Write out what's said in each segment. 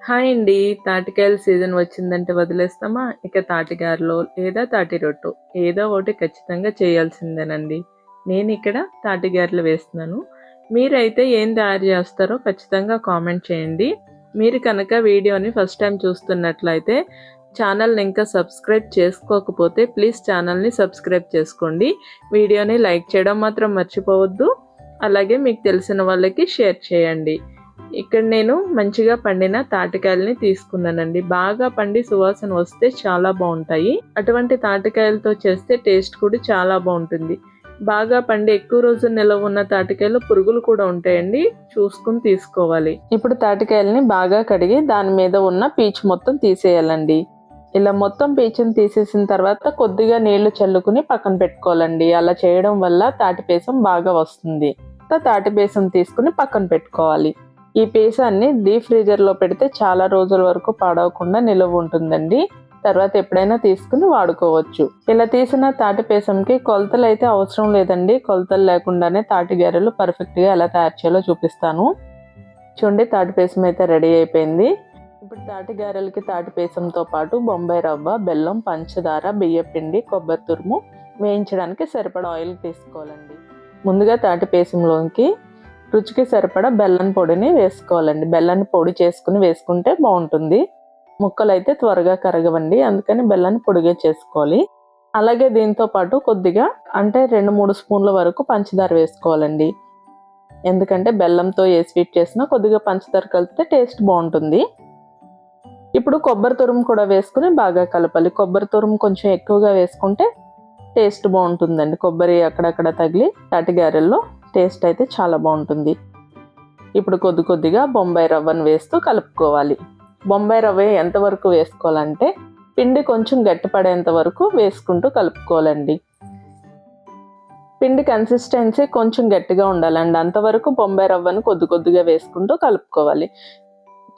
Hi అండి. తాటికాయల season వచ్చిందంటే వదిలేస్తామా? ఇక తాటిగారులో లేదా తాటి రొట్టు ఏదో ఒకటి ఖచ్చితంగా చేయాల్సిందేనండి. నేను ఇక్కడ తాటిగారెలు వేస్తున్నాను. మీరైతే ఏం తయారు చేస్తారో ఖచ్చితంగా కామెంట్ చేయండి. మీరు కనుక వీడియోని ఫస్ట్ టైం చూస్తున్నట్లయితే ఛానల్ని ఇంకా సబ్స్క్రైబ్ చేసుకోకపోతే ప్లీజ్ ఛానల్ని సబ్స్క్రైబ్ చేసుకోండి. వీడియోని లైక్ చేయడం మాత్రం మర్చిపోవద్దు. అలాగే మీకు తెలిసిన వాళ్ళకి షేర్ చేయండి. ఇక్కడ నేను మంచిగా పండిన తాటికాయలని తీసుకున్నానండి. బాగా పండి సువాసన వస్తే చాలా బాగుంటాయి. అటువంటి తాటికాయలతో చేస్తే టేస్ట్ కూడా చాలా బాగుంటుంది. బాగా పండి ఎక్కువ రోజులు నిలవ ఉన్న తాటికాయలు పురుగులు కూడా ఉంటాయండి. చూసుకుని తీసుకోవాలి. ఇప్పుడు తాటికాయలని బాగా కడిగి దాని మీద ఉన్న పీచు మొత్తం తీసేయాలండి. ఇలా మొత్తం పీచుని తీసేసిన తర్వాత కొద్దిగా నీళ్ళు చల్లుకుని పక్కన పెట్టుకోవాలండి. అలా చేయడం వల్ల తాటిపేసం బాగా వస్తుంది. తాటిపేసం తీసుకుని పక్కన పెట్టుకోవాలి. ఈ పేసాన్ని డీప్ ఫ్రీజర్లో పెడితే చాలా రోజుల వరకు పాడవకుండా నిలువ ఉంటుందండి. తర్వాత ఎప్పుడైనా తీసుకుని వాడుకోవచ్చు. ఇలా తీసిన తాటి పేసంకి కొలతలు అయితే అవసరం లేదండి. కొలతలు లేకుండానే తాటి గారెలు పర్ఫెక్ట్గా ఎలా తయారు చేయాలో చూపిస్తాను. చూడండి తాటి పేసం అయితే రెడీ అయిపోయింది. ఇప్పుడు తాటి గారెలకి తాటి పేసంతో పాటు బొంబాయి రవ్వ బెల్లం పంచదార బియ్యపిండి కొబ్బరి తురుము వేయించడానికి సరిపడా ఆయిల్ తీసుకోవాలండి. ముందుగా తాటి పేసంలోకి రుచికి సరిపడా బెల్లం పొడిని వేసుకోవాలండి. బెల్లాన్ని పొడి చేసుకుని వేసుకుంటే బాగుంటుంది. ముక్కలు అయితే త్వరగా కరగవండి. అందుకని బెల్లాన్ని పొడిగా చేసుకోవాలి. అలాగే దీంతో పాటు కొద్దిగా అంటే రెండు మూడు స్పూన్ల వరకు పంచదార వేసుకోవాలండి. ఎందుకంటే బెల్లంతో ఏ స్వీట్ చేసినా కొద్దిగా పంచదార కలిపితే టేస్ట్ బాగుంటుంది. ఇప్పుడు కొబ్బరి తురుము కూడా వేసుకుని బాగా కలపాలి. కొబ్బరి తురుము కొంచెం ఎక్కువగా వేసుకుంటే టేస్ట్ బాగుంటుందండి. కొబ్బరి అక్కడక్కడ తగిలి తాటి గారెల్లో టేస్ట్ అయితే చాలా బాగుంటుంది. ఇప్పుడు కొద్ది కొద్దిగా బొంబాయి రవ్వను వేస్తూ కలుపుకోవాలి. బొంబాయి రవ్వ ఎంతవరకు వేసుకోవాలంటే పిండి కొంచెం గట్టిపడేంత వరకు వేసుకుంటూ కలుపుకోవాలండి. పిండి కన్సిస్టెన్సీ కొంచెం గట్టిగా ఉండాలండి. అంతవరకు బొంబాయి రవ్వను కొద్ది కొద్దిగా వేసుకుంటూ కలుపుకోవాలి.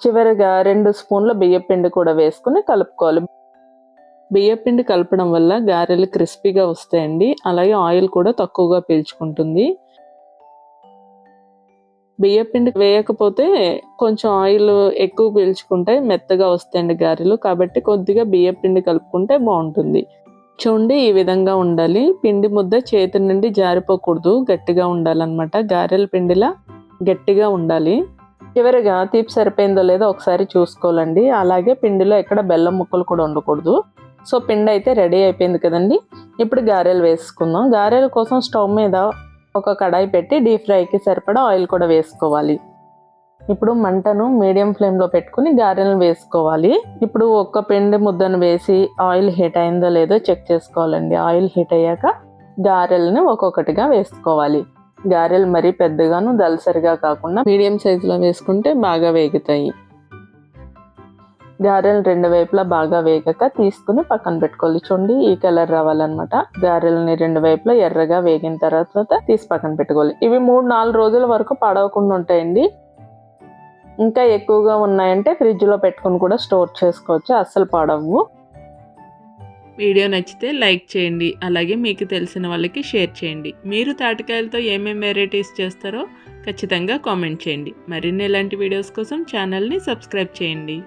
చివరిగా రెండు స్పూన్ల బియ్య పిండి కూడా వేసుకుని కలుపుకోవాలి. బియ్యపిండి కలపడం వల్ల గారెలు క్రిస్పీగా వస్తాయండి. అలాగే ఆయిల్ కూడా తక్కువగా పీల్చుకుంటుంది. బియ్యపిండి వేయకపోతే కొంచెం ఆయిల్ ఎక్కువ పీల్చుకుంటే మెత్తగా వస్తాయండి గారెలు. కాబట్టి కొద్దిగా బియ్యపిండి కలుపుకుంటే బాగుంటుంది. చూండి ఈ విధంగా ఉండాలి. పిండి ముద్ద చేతి నుండి జారిపోకూడదు. గట్టిగా ఉండాలన్నమాట. గారెల పిండిలా గట్టిగా ఉండాలి. చివరిగా తీపి సరిపోయిందో లేదో ఒకసారి చూసుకోవాలండి. అలాగే పిండిలో ఎక్కడ బెల్లం ముక్కలు కూడా ఉండకూడదు. సో పిండి అయితే రెడీ అయిపోయింది కదండి. ఇప్పుడు గారెలు వేసుకుందాం. గారెల కోసం స్టవ్ మీద ఒక కడాయి పెట్టి డీప్ ఫ్రైకి సరిపడా ఆయిల్ కూడా వేసుకోవాలి. ఇప్పుడు మంటను మీడియం ఫ్లేమ్లో పెట్టుకుని గారెలను వేసుకోవాలి. ఇప్పుడు ఒక్క పిండి ముద్దను వేసి ఆయిల్ హీట్ అయిందో లేదో చెక్ చేసుకోవాలండి. ఆయిల్ హీట్ అయ్యాక గారెలను ఒక్కొక్కటిగా వేసుకోవాలి. గారెలు మరీ పెద్దగాను దలసరిగా కాకుండా మీడియం సైజులో వేసుకుంటే బాగా వేగుతాయి. గారెలు రెండు వైపులా బాగా వేగాక తీసుకుని పక్కన పెట్టుకోవాలి. చూడండి ఈ కలర్ రావాలన్నమాట. గారెలని రెండు వైపులా ఎర్రగా వేగిన తర్వాత తీసి పక్కన పెట్టుకోవాలి. ఇవి మూడు నాలుగు రోజుల వరకు పడవకుండా ఉంటాయండి. ఇంకా ఎక్కువగా ఉన్నాయంటే ఫ్రిడ్జ్లో పెట్టుకుని కూడా స్టోర్ చేసుకోవచ్చు. అస్సలు పాడవు. వీడియో నచ్చితే లైక్ చేయండి. అలాగే మీకు తెలిసిన వాళ్ళకి షేర్ చేయండి. మీరు తాటికాయలతో ఏమేమి వెరైటీస్ చేస్తారో ఖచ్చితంగా కామెంట్ చేయండి. మరిన్ని ఇలాంటి వీడియోస్ కోసం ఛానల్ని సబ్స్క్రైబ్ చేయండి.